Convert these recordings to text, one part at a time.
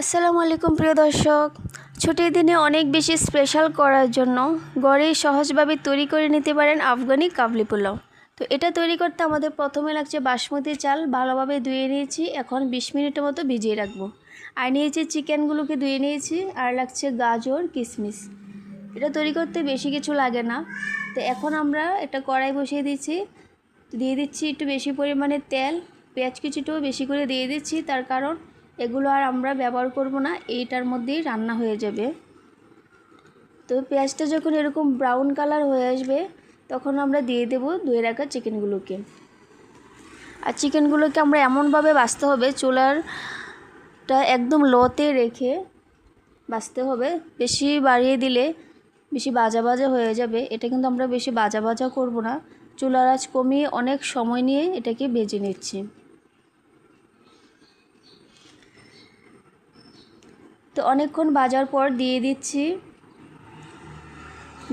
আসসালামু আলাইকুম, প্রিয় দর্শক। ছুটির দিনে অনেক বেশি স্পেশাল করার জন্য ঘরেই সহজভাবে তৈরি করে নিতে পারেন আফগানি কাবলি পোলাও। তো এটা তৈরি করতে আমাদের প্রথমে লাগছে বাসমতি চাল, ভালোভাবে ধুয়ে নিয়েছি। এখন বিশ মিনিটের মতো ভিজিয়ে রাখব। আর নিয়েছি চিকেনগুলোকে ধুয়ে নিয়েছি, আর লাগছে গাজর কিশমিশ এটা তৈরি করতে বেশি কিছু লাগে না। তো এখন আমরা এটা কড়াই বসিয়ে দিচ্ছি। দিয়ে দিচ্ছি একটু বেশি পরিমাণে তেল, পেঁয়াজ কিছুটাও বেশি করে দিয়ে দিচ্ছি। তার কারণ এগুলো আর আমরা ব্যবহার করব না, এইটার মধ্যেই রান্না হয়ে যাবে। তো পেঁয়াজটা যখন এরকম ব্রাউন কালার হয়ে আসবে, তখন আমরা দিয়ে দেব ধুয়ে রাখা চিকেনগুলোকে। আর চিকেনগুলোকে আমরা এমনভাবে বাছতে হবে, চুলারটা একদম লোতে রেখে বাছতে হবে। বেশি বাড়িয়ে দিলে বেশি বাজা বাজা হয়ে যাবে, এটা কিন্তু আমরা বেশি বাজা বাজা করব না। চুলার আঁচ কমিয়ে অনেক সময় নিয়ে এটাকে ভেজে নিচ্ছি। তো অনেকক্ষণ বাজার পর দিয়ে দিচ্ছি।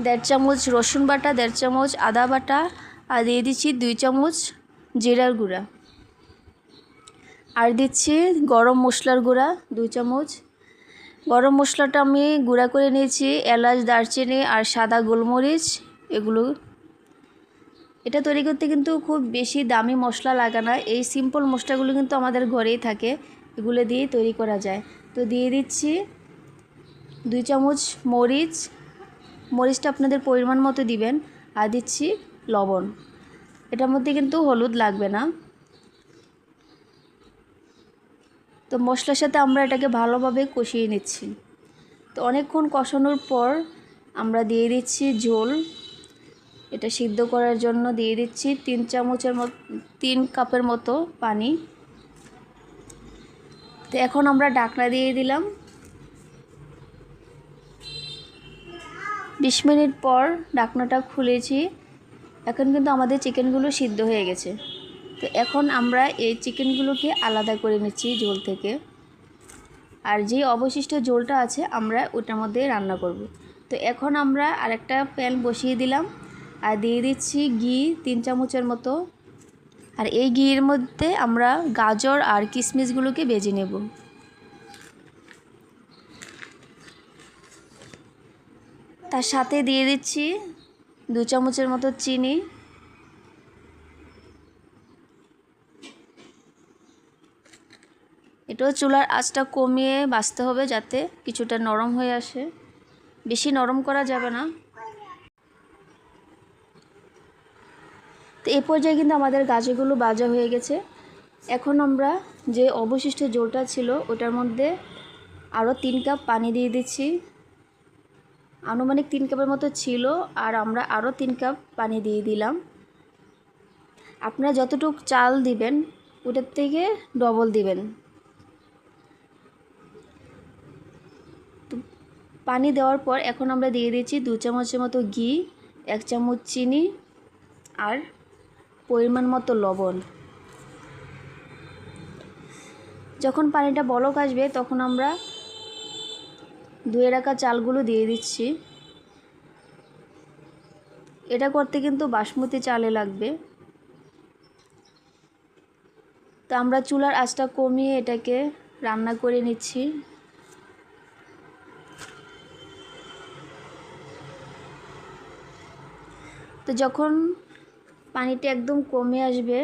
দেড় চামচ রসুন বাটা, দেড় চামচ আদা বাটা আর দিয়ে দিচ্ছি দুই চামচ জিরার গুঁড়া। আর দিচ্ছি গরম মশলার গুঁড়া, দুই চামচ। গরম মশলাটা আমি গুঁড়া করে নিয়েছি, এলাচ, দারচিনি আর সাদা গোলমরিচ, এগুলো। এটা তৈরি করতে কিন্তু খুব বেশি দামি মশলা লাগে না। এই সিম্পল মশলাগুলো কিন্তু আমাদের ঘরেই থাকে। এগুলো দিয়ে তৈরি করা যায়। তো দিয়ে দিচ্ছি দুই চামচ মরিচ। মরিচটা আপনাদের পরিমাণ মতো দিবেন। আর দিচ্ছি লবণ। এটার মধ্যে কিন্তু হলুদ লাগবে না। তো মশলার সাথে আমরা এটাকে ভালোভাবে কষিয়ে নিচ্ছি। তো অনেকক্ষণ কষানোর পর আমরা দিয়ে দিচ্ছি ঝোল। এটা সিদ্ধ করার জন্য দিয়ে দিচ্ছি তিন চামচের মতো তিন কাপের মতো পানি। তো এখন আমরা ডাকনা দিয়ে দিলাম। বিশ মিনিট পর ডাকনাটা খুলেছি। এখন কিন্তু আমাদের চিকেনগুলো সিদ্ধ হয়ে গেছে। তো এখন আমরা এই চিকেনগুলোকে আলাদা করে নিচ্ছি ঝোল থেকে। আর যে অবশিষ্ট ঝোলটা আছে, আমরা ওটার মধ্যে রান্না করব। তো এখন আমরা আরেকটা প্যান বসিয়ে দিলাম। আর দিয়ে দিচ্ছি ঘি তিন চামচের মতো। আর এই ঘির মধ্যে আমরা গাজর আর কিশমিশগুলোকে বেজে নেব। তার সাথে দিয়ে দিচ্ছি দু চামচের মতো চিনি। এটাও চুলার আঁচটা কমিয়ে বাঁচতে হবে যাতে কিছুটা নরম হয়ে আসে। বেশি নরম করা যাবে না। তো এ পর্যায়ে কিন্তু আমাদের গাজরগুলো বাজা হয়ে গেছে। এখন আমরা যে অবশিষ্ট জলটা ছিল, ওটার মধ্যে আরও তিন কাপ পানি দিয়ে দিচ্ছি। আনুমানিক তিন কাপের মতো ছিল, আর আমরা আরও তিন কাপ পানি দিয়ে দিলাম। আপনারা যতটুক চাল দিবেন, ওটার থেকে ডবল দিবেন। পানি দেওয়ার পর এখন আমরা দিয়ে দিচ্ছি দু চামচের মতো ঘি, এক চামচ চিনি আর পরিমাণ মতো লবণ। যখন পানিটা বলক আসবে, তখন আমরা ধুয়ে রাখা চালগুলো দিয়ে দিচ্ছি। এটা করতে কিন্তু বাসমতি চালে লাগবে। তো আমরা চুলার আঁচটা কমিয়ে এটাকে রান্না করে নিচ্ছি। তো যখন পানিটা একদম কমে আসবে।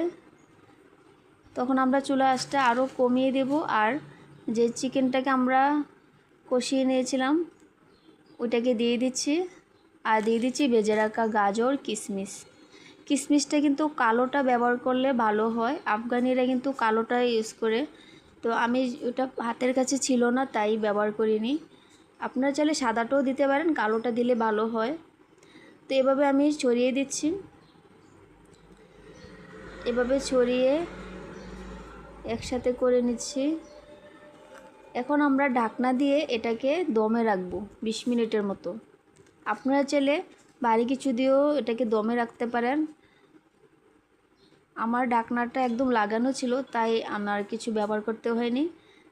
তখন আমরা চুলা আঁচটা আরও কমিয়ে দেব আর যে চিকেনটাকে আমরা কষিয়ে নিয়েছিলাম, ওইটাকে দিয়ে দিচ্ছি। আর দিয়ে দিচ্ছি ভেজে রাখা গাজর কিশমিশ কিশমিশটা কিন্তু কালোটা ব্যবহার করলে ভালো হয়। আফগানিরা কিন্তু কালোটা ইউজ করে। তো আমি ওটা হাতের কাছে ছিল না, তাই ব্যবহার করিনি। আপনারা চাইলে সাদাটাও দিতে পারেন, কালোটা দিলে ভালো হয়। তো এভাবে আমি ছড়িয়ে দিচ্ছি। এভাবে ছড়িয়ে একসাথে করে নিচ্ছি। এখন আমরা ঢাকনা দিয়ে এটাকে দমে রাখব বিশ মিনিটের মতো। আপনারা চাইলে বাড়ি কিছু দিয়েও এটাকে দমে রাখতে পারেন। আমার ঢাকনাটা একদম লাগানো ছিল, তাই আমার কিছু ব্যবহার করতে হয়নি।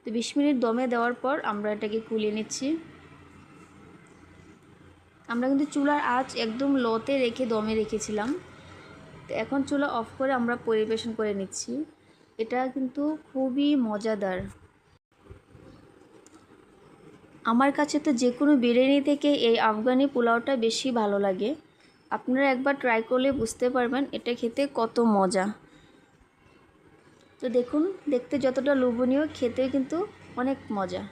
তো বিশ মিনিট দমে দেওয়ার পর আমরা এটাকে কুলিয়ে নিচ্ছি। আমরা কিন্তু চুলার আঁচ একদম লতে রেখে দমে রেখেছিলাম। তো এখন চুলা অফ করে আমরা পরিবেশন করে নিচ্ছি। এটা কিন্তু খুবই মজাদার। আমার কাছে তো যে কোনো বিরিয়ানি থেকে এই আফগানি পোলাওটা বেশি ভালো লাগে। আপনারা একবার ট্রাই করলে বুঝতে পারবেন এটা খেতে কত মজা। তো দেখুন, দেখতে যতটা লোভনীয়, খেতেও কিন্তু অনেক মজা।